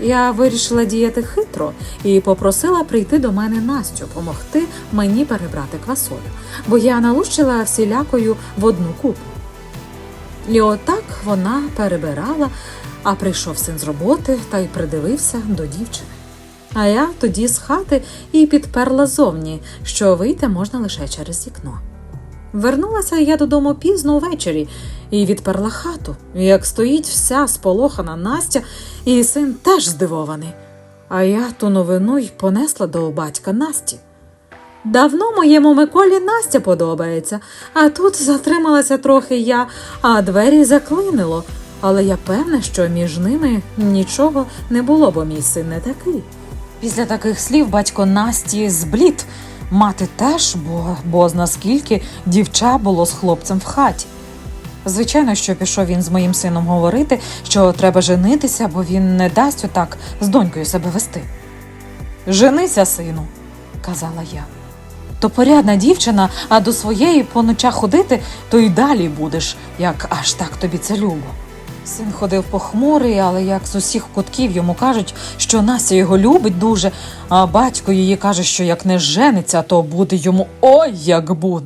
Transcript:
Я вирішила діяти хитро і попросила прийти до мене Настю, помогти мені перебрати квасолю, бо я налущила всілякою в одну купу. І отак вона перебирала, а прийшов син з роботи та й придивився до дівчини. А я тоді з хати і підперла зовні, що вийти можна лише через вікно. Вернулася я додому пізно ввечері і відперла хату, як стоїть вся сполохана Настя, і син теж здивований. А я ту новину й понесла до батька Насті. Давно моєму Миколі Настя подобається, а тут затрималася трохи я, а двері заклинило. Але я певна, що між ними нічого не було, бо мій син не такий. Після таких слів батько Насті зблід, мати теж, бо, бо наскільки дівча було з хлопцем в хаті. Звичайно, що пішов він з моїм сином говорити, що треба женитися, бо він не дасть отак з донькою себе вести. Женися, сину, казала я. То порядна дівчина, а до своєї по ночах ходити, то й далі будеш, як аж так тобі це любо. Син ходив похмурий, але як з усіх кутків йому кажуть, що Настя його любить дуже, а батько її каже, що як не жениться, то буде йому ой як буде.